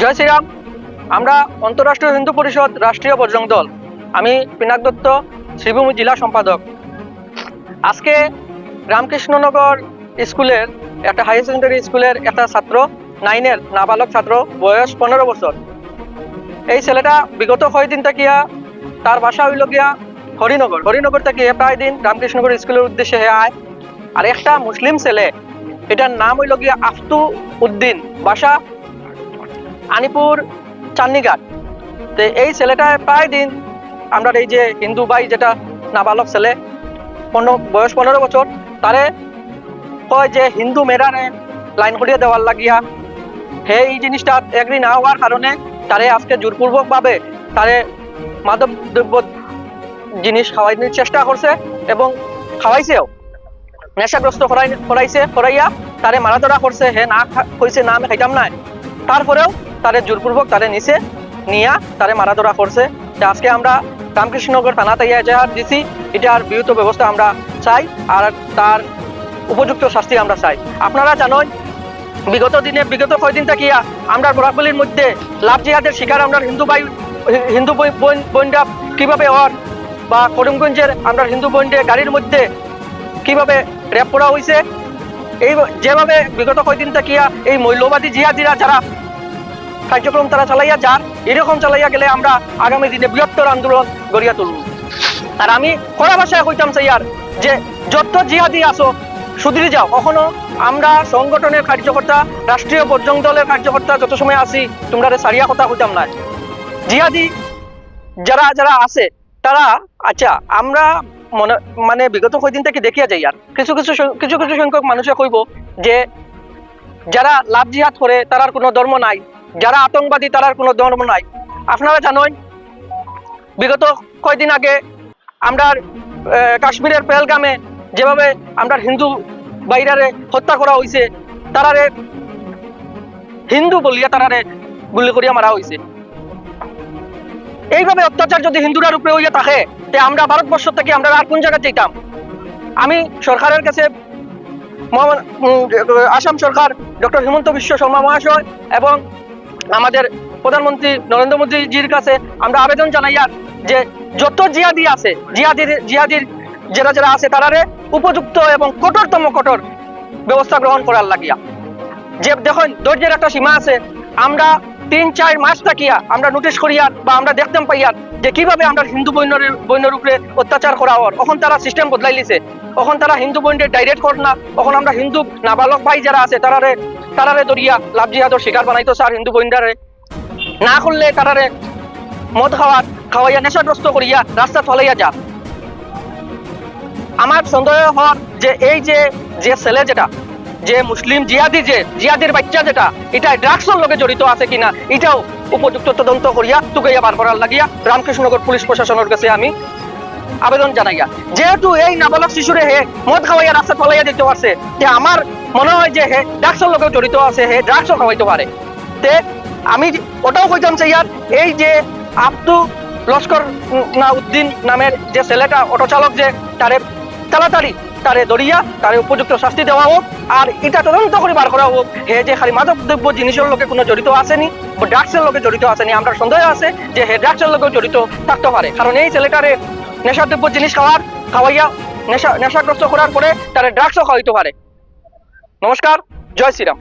জয় শ্রীরাম। আমরা অন্তরাষ্ট্রীয় হিন্দু পরিষদ রাষ্ট্রীয় বজরং দল। আমি পিনাক দত্ত, শ্রীভূমি জেলা সম্পাদক। আজকে রামকৃষ্ণনগর স্কুলের, একটা হাই সেকেন্ডারি স্কুলের একটা ছাত্র, নাইনের নাবালক ছাত্র, বয়স পনেরো বছর। এই ছেলেটা বিগত কয়েকদিন থাকিয়া তার বাসা হইল গিয়া হরিনগর। হরিনগর থেকে প্রায় দিন রামকৃষ্ণনগর স্কুলের উদ্দেশ্যে হে আয়। আর একটা মুসলিম ছেলে, এটার নাম হইল গিয়া আফতু উদ্দিন। বাসা আনিপুর চান্নিঘাট। তো এই ছেলেটা প্রায় দিন আমরা এই যে হিন্দু ভাই যেটা নাবালক ছেলে, পনেরো, বয়স পনেরো বছর, তারে কয় যে হিন্দু মেয়েরারে লাইন করিয়ে দেওয়ার লাগিয়া হে এই জিনিসটা এগ্রি না হওয়ার কারণে তারে আজকে জোরপূর্বকভাবে তারে মাদক দ্রব্য জিনিস খাওয়াইতে চেষ্টা করছে এবং খাওয়াইছেও। নেশাগ্রস্ত করাই, করাইছে, করাইয়া তারে মারা ধরা করছে, হে না কইছে না আমি খাইতাম না তারপরেও তারে জোরপূর্বক তারে নিচে নিয়া তারে মারা ধরা করছে আজকে আমরা রামকৃষ্ণনগর থানা তাইয়া এজাহার দিছি, এটার বিহিত ব্যবস্থা আমরা চাই, আর তার উপযুক্ত শাস্তি আমরা চাই। আপনারা জানেন বিগত দিনে, বিগত কয়দিন থাকিয়া আমরা বরাকবলির মধ্যে লাভ জিহাদের শিকার আমরা হিন্দু ভাই হিন্দু বই- বোন বোনরা কীভাবে হওয়ার, বা করিমগঞ্জের আমরা হিন্দু বোনদের গাড়ির মধ্যে কীভাবে র্যাপ করা হয়েছে এই, যেভাবে বিগত কয়দিন থাকিয়া এই মৌলবাদী জিহাদিরা যারা কার্যক্রম তারা চালাইয়া যার এরকম চালাইয়া গেলে আমরা আগামী দিনে বৃহত্তর আন্দোলন গড়িয়া তুলব। আর আমি কড়া ভাষায় কইতাম চাইয়ার যে, যত জিহাদি আসো, সুধরে যাও। কখনো আমরা সংগঠনের কার্যকর্তা, রাষ্ট্রীয় বর্জং দলের কার্যকর্তা যত সময় আসি তোমরা সারিয়া কথা কইতাম না। জিহাদি যারা যারা আছে, তারা আচ্ছা আমরা মনে মানে বিগত কয়দিন থেকে দেখিয়া যাই আর। কিছু কিছু কিছু কিছু সংখ্যক মানুষে কইব যে, যারা লাভ জিহাদ করে তারার কোনো ধর্ম নাই। যারা আতঙ্কবাদী, তারার কোনো ধর্ম নাই। আপনারা জানেন বিগত কয়দিন আগে আমরা কাশ্মীরের পেহেলগামে যেভাবে আমরা হিন্দু বাইরারে হত্যা করা হয়েছে তারারে হিন্দু বলিয়া তারারে গুলি করিয়া মারা হয়েছে এইভাবে অত্যাচার যদি হিন্দুরা উপরে হইয়া থাকে, তে আমরা ভারতবর্ষ থেকে আমরা আর কোন জায়গায় যেতাম আমি সরকারের কাছে আসাম সরকার ডক্টর হিমন্ত বিশ্ব শর্মা মহাশয় এবং আমাদের প্রধানমন্ত্রী নরেন্দ্র মোদীজির কাছে আমরা আবেদন জানাইয়া যে যত জিয়াদি আছে জিয়াদির জিয়াদির যারা যারা আছে তারারে উপযুক্ত এবং কঠোরতম কঠোর ব্যবস্থা গ্রহণ করার লাগিয়া। যে দেখুন, ধৈর্যের একটা সীমা আছে, আমরা তিন, চার মাস থাকিয়া আমরা নোটিশ করিয়ার বা আমরা দেখতাম পাইয়ার যে কীভাবে আমরা হিন্দু বৈন্যের বৈন্যের উপরে অত্যাচার করা হওয়ার তখন তারা সিস্টেম বদলাই লিছে। তখন তারা হিন্দু বৈন্যের ডাইরেক্ট কর না। তখন আমরা হিন্দু নাবালক ভাই যারা আছে, তারারে তারারে দরিয়া লাভ জিহাদর শিকার বানাইতো স্যার হিন্দু বৈন্যারে। না করলে তারারে মদ খাওয়ার, খাওয়াইয়া নেশাগ্রস্ত করিয়া রাস্তা ফলাইয়া যা। আমার সন্দেহ হওয়ার যে এই যে যে ছেলে যেটা যে মুসলিম জিয়াদি যে, জিয়াদির বাচ্চা যেটা, এটা ড্রাগসের লগে জড়িত আছে কিনা, এটাও উপযুক্ত তদন্ত করিয়া তুকাইয়া বার করার লাগিয়া রামকৃষ্ণনগর পুলিশ প্রশাসনের কাছে আমি আবেদন জানাইয়া, যেহেতু এই নাবালক শিশুরে হে মদ খাওয়াইয়া রাস্তা ফলাইয়া দিতে পারছে যে আমার মনে হয় যে হে ড্রাগসের লগে জড়িত আছে, হে ড্রাগসও খাওয়াইতে পারে। তে আমি যে- ওটাও কইতাম চাইয়ার এই যে আব্দু লস্কর না উদ্দিন নামের যে ছেলেটা, অটো চালক যে, তারে তাড়াতাড়ি তারে ধরিয়া তার উপযুক্ত শাস্তি দেওয়া হোক, আর এটা তদন্ত করে বার করা হোক। হে যে খালি মাদক দ্রব্য জিনিসের লোকে কোনো জড়িত আসেনি, বা ড্রাগসের লোকে জড়িত আসেনি, আমরা সন্দেহ আছে যে হে ড্রাগসের লোকে জড়িত থাকতে পারে। কারণ এই ছেলেটারে নেশাদ্রব্য, জিনিস খাওয়ার, খাওয়াইয়া নেশা নেশাগ্রস্ত করার পরে তারে ড্রাগসও খাওয়াইতে পারে। নমস্কার, জয় শ্রীরাম।